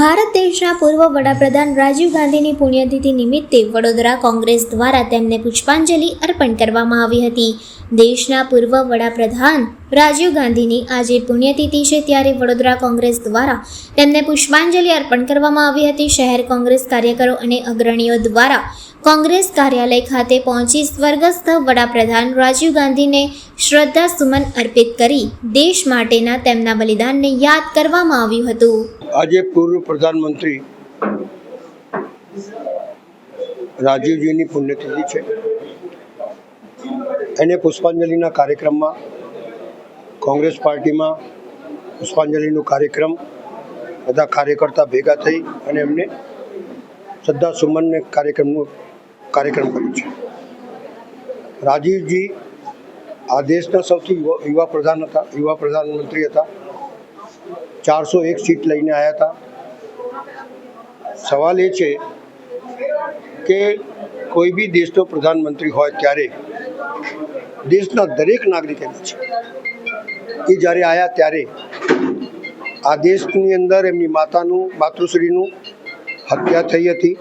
ભારત દેશના પૂર્વ વડાપ્રધાન રાજીવ ગાંધીની પુણ્યતિથિ નિમિત્તે વડોદરા કોંગ્રેસ દ્વારા તેમને પુષ્પાંજલિ અર્પણ કરવામાં આવી હતી. દેશના પૂર્વ વડાપ્રધાન રાજીવ ગાંધીની આજે પુણ્યતિથિ છે ત્યારે વડોદરા કોંગ્રેસ દ્વારા તેમને પુષ્પાંજલિ અર્પણ કરવામાં આવી હતી. શહેર કોંગ્રેસ કાર્યકરો અને અગ્રણીઓ દ્વારા કોંગ્રેસ કાર્યાલય ખાતે પહોંચી સ્વર્ગસ્થ વડાપ્રધાન રાજીવ ગાંધીને શ્રદ્ધા સુમન અર્પિત કરી દેશ માટેના તેમના બલિદાનને યાદ કરવામાં આવ્યું હતું. આજે પૂર્વ પ્રધાનમંત્રી રાજીવજીની પુણ્યતિથિ છે. એને પુષ્પાંજલિના કાર્યક્રમમાં કોંગ્રેસ પાર્ટીમાં પુષ્પાંજલિનો કાર્યક્રમ બધા કાર્યકર્તા ભેગા થઈ અને એમને શ્રદ્ધા સુમનને કાર્યક્રમનું કાર્યક્રમ કર્યો છે. રાજીવજી આ દેશના સૌથી યુવા પ્રધાન હતા, યુવા પ્રધાનમંત્રી હતા. ચારસો એક સીટ લઈને આવ્યા હતા. સવાલ એ છે કે કોઈ બી દેશનો પ્રધાનમંત્રી હોય ત્યારે દેશના દરેક નાગરિક એના છે. એ જ્યારે આવ્યા ત્યારે આ દેશની અંદર એમની માતાનું, માતૃશ્રીનું હત્યા થઈ હતી.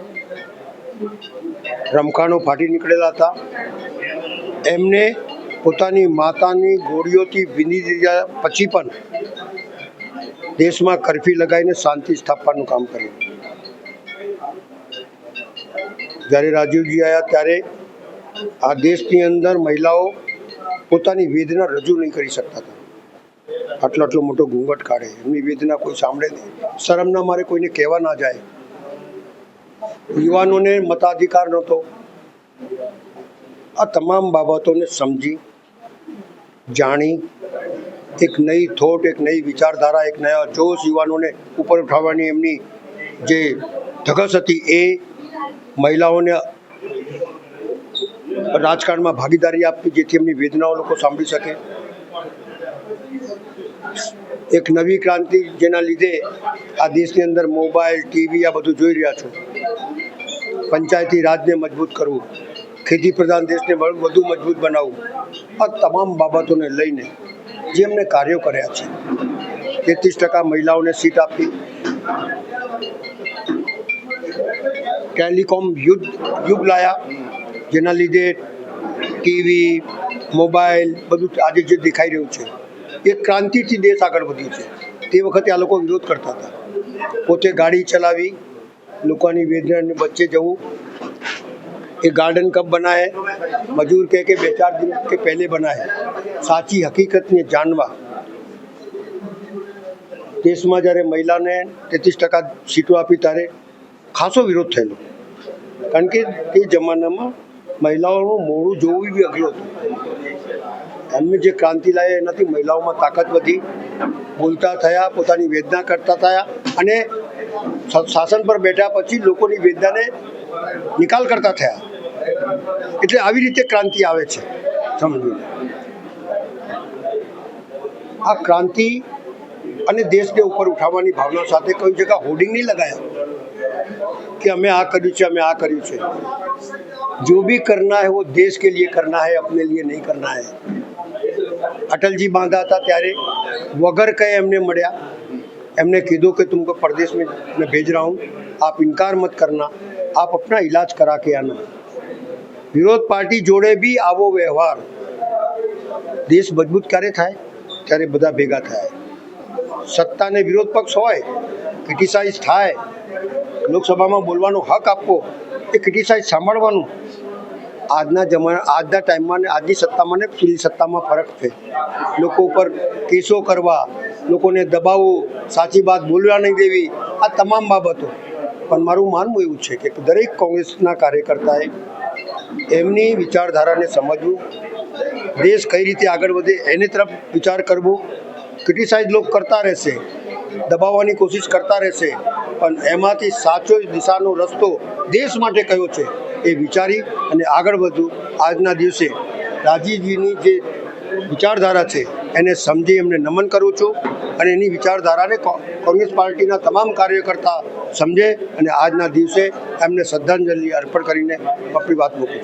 રમખાણો ફાટી નીકળેલા હતા. એમને પોતાની માતાની ગોળીઓથી વિની દીધા પછી પણ દેશમાં કરફ્યુ લગાવીને શાંતિ સ્થાપવાનું કામ કર્યું. જ્યારે રાજીવજી આવ્યા ત્યારે આ દેશની અંદર મહિલાઓ પોતાની વેદના રજૂ નહીં કરી શકતા હતા. આટલો આટલો મોટો ઘૂંઘટ કાઢે, એમની વેદના કોઈ સાંભળે નહીં. શરમના મારે કોઈને કહેવા ના જાય. યુવાનોને મતાધિકાર નહોતો. આ તમામ બાબતોને સમજી, જાણી, એક નઈ થોટ, એક નઈ વિચારધારા, એક નયા જોશ યુવાનોને ઉપર ઉઠાવવાની એમની જે ધગસ હતી એ મહિલાઓને રાજકારણમાં ભાગીદારી આપવી જેથી એમની વેદનાઓ લોકો સાંભળી શકે. એક નવી ક્રાંતિ જેના લીધે આ દેશની અંદર મોબાઈલ, ટીવી, આ બધું જોઈ રહ્યા છો. પંચાયતી રાજને મજબૂત કરવું, ખેતી પ્રધાન દેશને વધુ મજબૂત બનાવવું, આ તમામ બાબતોને લઈને જે એમને કાર્યો કર્યા છે. તેત્રીસ ટકા મહિલાઓને સીટ આપી. ટેલિકોમ યુદ્ધ, યુગ લાયા, જેના લીધે ટીવી, મોબાઈલ બધું આજે જે દેખાઈ રહ્યું છે. એ ક્રાંતિથી દેશ આગળ વધ્યો છે. તે વખતે આ લોકો વિરોધ કરતા હતા. પોતે ગાડી ચલાવી, લોકોની વેદનાની વચ્ચે જવું, એ ગાર્ડન કબ બનાવે, મજૂર કહે કે બે ચાર દિન કે પહેલે બનાવે. સાચી હકીકતને જાણવા. દેશમાં જ્યારે મહિલાને તેત્રીસ ટકા સીટો આપી ત્યારે ખાસો વિરોધ થયેલો. કારણ કે તે જમાનામાં મહિલાઓનું મોડું જોવું બી અઘરું હતું. એમને જે ક્રાંતિ લાવી એનાથી મહિલાઓમાં તાકાત વધી બોલતા થયા પોતાની વેદના કરતા થયા અને શાસન પર બેઠા પછી લોકોની વેદનાને નિકાલ કરતા થયા એટલે આવી રીતે ક્રાંતિ આવે છે સમજો આ ક્રાંતિ અને દેશને ઉપર ઉઠાવવાની ભાવના સાથે કોઈ જગ્યા હોર્ડિંગ નહીં લગાયા कि हमें आ કર્યું છે हमें आ કર્યું છે जो भी करना है वो देश के लिए करना है अपने लिए नहीं करना है અટલજી બાંધા હતા ત્યારે વગર કહે એમને મળ્યા એમને કીધું કે तुमको प्रदेश में मैं भेज रहा हूँ आप इनकार मत करना आप अपना इलाज करा के आना વિરોધ પાર્ટી જોડે બી આવો વ્યવહાર દેશ મજબૂત ક્યારે થાય ત્યારે બધા ભેગા થાય સત્તાને વિરોધ પક્ષ હોય ક્રિટિસાઇઝ થાય લોકસભામાં બોલવાનો હક આપવો એ ક્રિટિસાઇઝ સાંભળવાનું આજના જમાના, આજના ટાઈમમાં ને આજની સત્તામાં ને પેલી સત્તામાં ફરક છે. લોકો ઉપર કેસો કરવા, લોકોને દબાવવું, સાચી વાત બોલવા નહીં દેવી, આ તમામ બાબતો. પણ મારું માનવું એવું છે કે દરેક કોંગ્રેસના કાર્યકર્તાએ એમની વિચારધારાને સમજવું, દેશ કઈ રીતે આગળ વધે એની તરફ વિચાર કરવો. ક્રિટિસાઇઝ લોકો કરતા રહેશે, દબાવવાની કોશિશ કરતા રહેશે, પણ એમાંથી સાચો દિશાનો રસ્તો દેશ માટે કયો છે? એ વિચારી અને આગળ વધવું આજના દિવસે રાજીજીની જે વિચારધારા છે, એને સમજી એમને નમન કરું છું અને એની વિચારધારાને કોંગ્રેસ પાર્ટીના તમામ કાર્યકર્તા સમજે અને આજના દિવસે એમને શ્રદ્ધાંજલિ અર્પણ કરીને આપણી વાત મૂકું